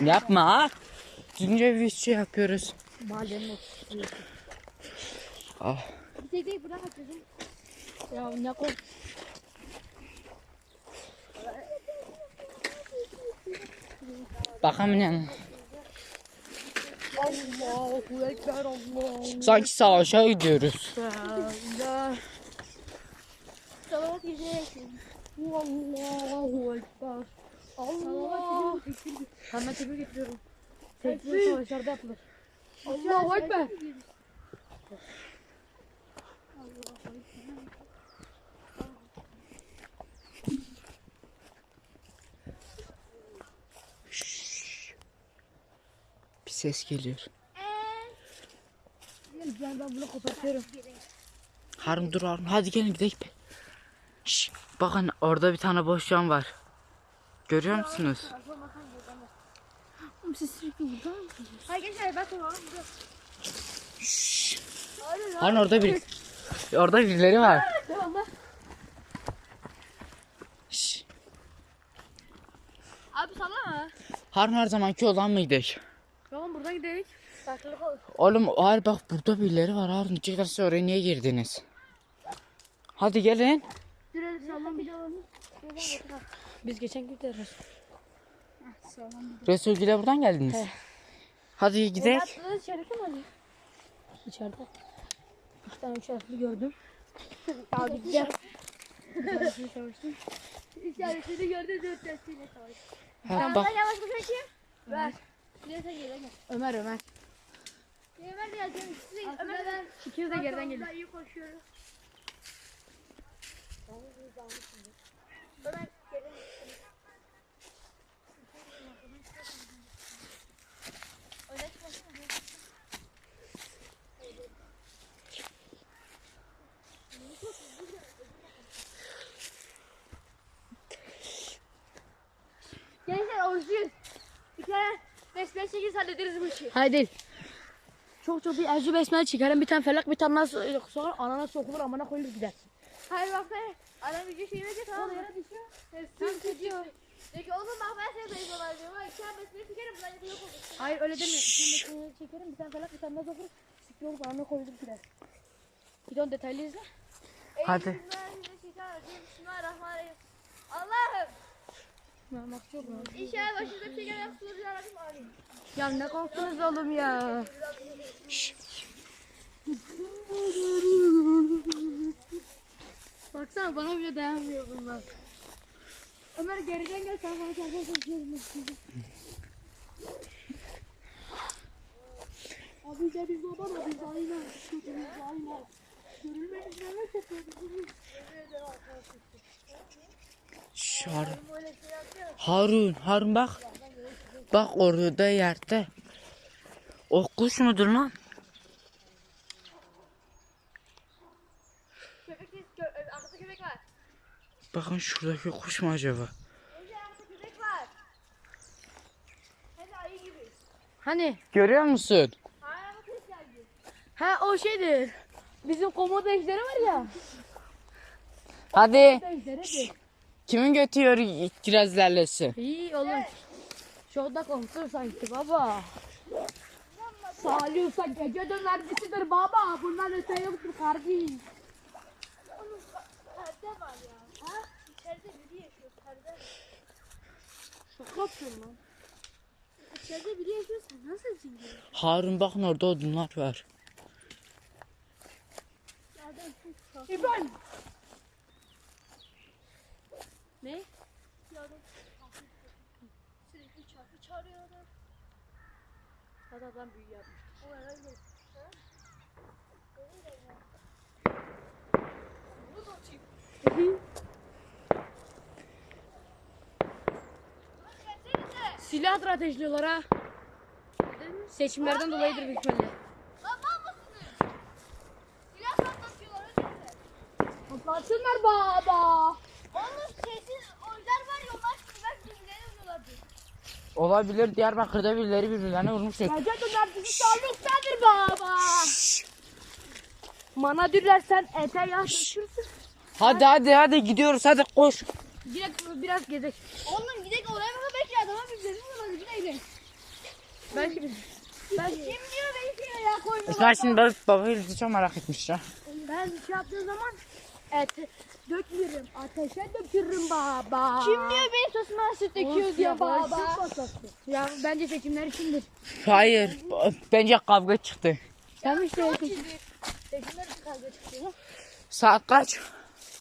Yapma ha. Düzgünce bir şey yapıyoruz. Mahallenin oturuyor. Ah. Bir tek tek bırak atıyorsun. Ya ne kork. Bakamıyorum. Allahu Ekber Allah. Sanki savaşa gidiyoruz. Salavat gideceksin. Allahu Ekber. Allah. Hemen tebrik getiriyorum. Tekbir savaşlarda yapılır. Allahu Ekber. Bir ses geliyor. Gel ben, ben bunu kopartıyorum. Harun dur Harun. Hadi gelin gidelim. Şş, bakın orada bir tane boş cam var. Görüyor musunuz? Siz sürekli burada mısınız? Hayır gençler bak o Harun orada bir orada birileri var. Devam bak. Şş, Abi sallama. Harun her zamanki olan mıydı? Tamam buradan gidelim. Oğlum hayır bak burada birileri var Harun. Çıkarsa oraya niye girdiniz? Hadi gelin. Bir daha alalım. Biz geçen gün deriz. Resul Gül'e buradan geldiniz. Hadi gidelim. İçeride mi Ali? İçeride. İki tane üç harfli gördüm. Abi gel. İçerisini savaştım. İçerisini gördüm dört testiyle savaştım. Ha, bak yavaş bir şey Ver. Ömer Ömer. Ömer de geleceğim. Ömer de İkiniz de geriden gelin. iyi koşuyorum. Ömer Gençler oruçluyuz. Bir kere besmele çekeriz hallederiz bu işi. Haydi. Çok çok bir ercü besmele çekerim. Bir tane felak bir tane nasıl sonra anana sokulur amana koyulur gider. Hayır bak be. Adam bir şey yemeyecek tamam. Yere düşüyor. Hepsi düşüyor. Peki oğlum bak ben seni zayıf diyorum. İki tane besmele çekerim bunlar yapıyor olur. Hayır öyle. Bir tane besmele çekerim. Bir tane felak bir tane nasıl sokulur. Siktir olup anana koyulur gider. Bir de onu detaylı izle. hadi. Bismillahirrahmanirrahim. Allah'ım. Bak çok İnşallah başınıza bir şey gelmez. Yarabbim amin. Ya ne korktunuz oğlum ya. Bana bile dayanmıyor bunlar. Ömer geriden gel sen bana çarpar konuşuyorsun. Abi de biz baba da biz aynen. Biz aynen. Görülmemiş neler yapıyoruz. Harun. Harun, Harun bak. Bak orada yerde. O kuş mudur lan? Köpek değil, kö- arkada köpek var. Bakın şuradaki kuş mu acaba? Önce arkada köpek var. Hem de ayı gibi. Hani? Görüyor musun? Hala bu ses geldi. Ha o şeydir. Bizim komodo ejderi var ya. Hadi. Kimin götüyor kirazlarlası? İyi oğlum. Şurada komiser sanki baba. Salih Usta gece dönercisidir baba. Bundan öte yoktur kardeş. Oğlum perde var ya. Ha? İçeride biri yaşıyor perde. Şaka yapıyorsun lan. İçeride biri yaşıyor sen nasıl zingin? Harun bakın orada odunlar var. İbrahim. Ne? Sürekli çarpı çağırıyor adam. Hadi adam büyü yapmış. O herhalde. Silahdır ateşliyorlar ha. Seçimlerden dolayıdır büyük ihtimalle. Silah patlatıyorlar öyleyse. Patlatsınlar baba. Onun kesin oylar var ya onlar silah birbirlerine vuruyorlardı. Olabilir Diyarbakır'da birileri birbirlerine vurmuştur. Gece dönercisi sağlıktadır baba. Mana dürlersen ete yağ dökürsün. Hadi hadi hadi gidiyoruz hadi koş. Gidek biraz gezek. Oğlum gidek oraya mı belki adama bir zemin bulalım gidelim. Belki bir. Ben kim diyor beni diyor ya koymuyor. Esmer şimdi baba, baba çok merak etmiş ya. Ben bir şey yaptığım zaman et dökmüyorum. Ateşe dökürüm baba. Kim diyor benim sosuma süt döküyor diyor baba. Ya bence seçimler içindir. Hayır. Bence kavga çıktı. Sen işte o. Seçimler için kavga çıkıyor. Saat kaç?